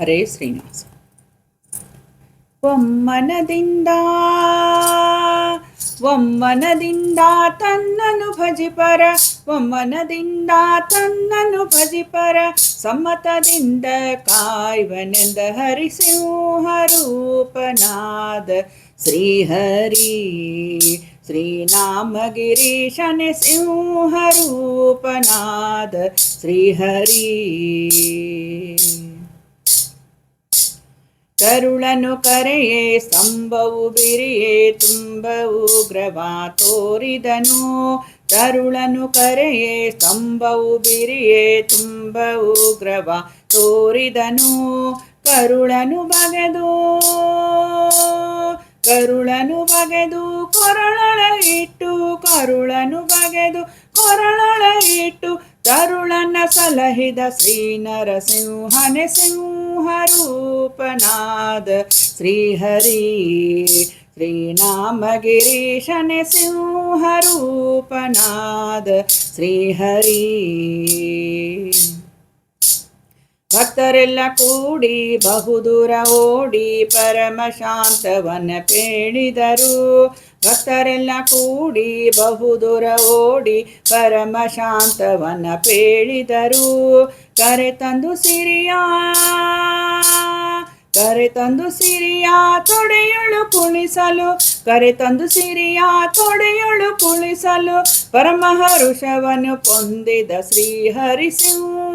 ಹರೇ ಶ್ರೀನಿವಾಸ. ಒಮ್ಮನದಿಂದ ಒಮ್ಮನದಿಂದ ತನ್ನನು ಭಜಿಪರ ಒಮ್ಮನದಿಂದ ತನ್ನನು ಭಜಿಪರ ಸಮ್ಮತದಿಂದ ಕಾಯ್ವನೆಂದ ಹರಿಸಿಂಹರೂಪನಾದ ಶ್ರೀಹರಿ ಶ್ರೀನಾಮಗಿರೀಶನೆ ಸಿಂಹರೂಪನಾದ ಶ್ರೀಹರಿ. ಕರುಳನು ಕರೆಯೇ, ಸ್ತಂಭವು ಬಿರಿಯೇ ತುಂಬ ಉಗ್ರವ ತೋರಿದನು. ಕರುಳನು ಕರೆಯೇ, ಸ್ತಂಭವು ಬಿರಿಯೇ ತುಂಬ ಉಗ್ರವ ತೋರಿದನು. ಕರುಳನು ಬಗೆದು ಕರುಳನು ಬಗೆದು ಕೊರಳೊಳ ಇಟ್ಟು, ಕರುಳನು ಬಗೆದು ಕೊರಳೊಳ ಇಟ್ಟು, ತರುಳನ ಸಲಹಿದ ಶ್ರೀ ನರಸಿಂಹನೆ ಸಿಂಹರೂಪನಾದ ಶ್ರೀಹರಿ ಶ್ರೀನಾಮಗಿರೀಶನೆ ಸಿಂಹರೂಪನಾದ ಶ್ರೀಹರಿ ಭಕ್ತರೆಲ್ಲ ಕೂಡಿ ಬಹುದೂರ ಓಡಿ ಪರಮ ಶಾಂತವನ್ನ ಪೇಣಿದರು. ಭಕ್ತರೆಲ್ಲ ಕೂಡಿ ಬಹುದೂರ ಓಡಿ ಪರಮ ಶಾಂತವನ್ನ ಪೇಳಿದರು. ಕರೆ ತಂದು ಸಿರಿಯ, ಕರೆ ತಂದು ಸಿರಿಯ, ತೊಡೆಯೊಳು ಕುಣಿಸಲು, ಕರೆ ತಂದು ಸಿರಿಯ, ತೊಡೆಯೊಳು ಕುಣಿಸಲು, ಪರಮಹರುಷವನ್ನು ಪೊಂದಿದ ಶ್ರೀಹರಿ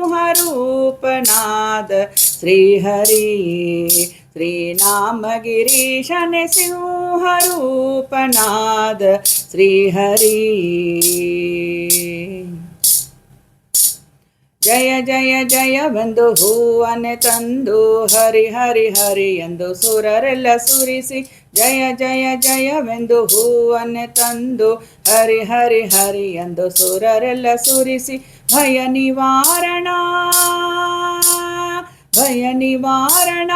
ಸಿಂಹರೂಪನಾದ ಶ್ರೀಹರಿ. ಶ್ರೀನಾಮಗಿರೀಶನೆ ಸಿಂಹರೂಪನಾದ ಶ್ರೀಹರಿ. ಜಯ ಜಯ ಜಯವೆಂದು ಹೂವನೆ ತಂದು ಹರಿ ಹರಿ ಹರಿ ಎಂದು ಸುರರೆಲ್ಲ ಸುರಿಸಿ ಜಯ ಜಯ ಜಯವೆಂದು ಹೂವನೆ ತಂದು ಹರಿ ಹರಿ ಹರಿ ಎಂದು ಸುರರೆಲ್ಲ ಸುರಿಸಿ ಭಯ ನಿವಾರಣ ಭಯ ನಿವಾರಣ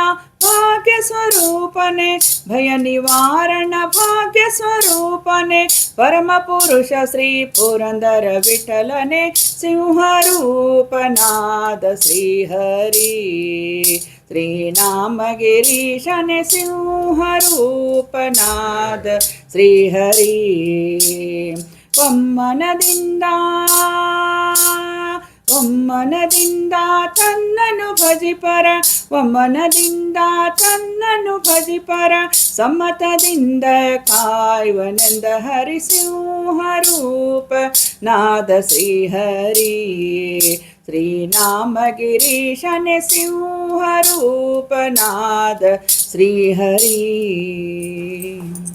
ಭಾಗ್ಯ ಸ್ವರೂಪನೆ ಭಯ ನಿವಾರಣ ಭಾಗ್ಯ ಸ್ವರೂಪನೆ ಪರಮ ಪುರುಷ ಶ್ರೀ ಪುರಂದರ ವಿಠಲನೆ ಸಿಂಹರೂಪನಾದ ಶ್ರೀಹರಿ ಶ್ರೀನಾಮಗಿರೀಶನೆ ಸಿಂಹರೂಪನಾದ ಶ್ರೀಹರಿ ಒಮ್ಮನದಿಂದ ಒಮ್ಮನದಿಂದ ತನ್ನನು ಭಜಿಪರ ಒಮ್ಮನದಿಂದ ತನ್ನನು ಭಜಿಪರ ಸಮ್ಮತದಿಂದ ಕಾಯುವನೆಂದ ಹರಿಸಿಂಹರೂಪ ನಾದ ಶ್ರೀಹರಿ ಶ್ರೀನಾಮಗಿರೀಶನೆ ಸಿಂಹರೂಪನಾದ ಶ್ರೀಹರಿ ಹರಿ ಶ್ರೀ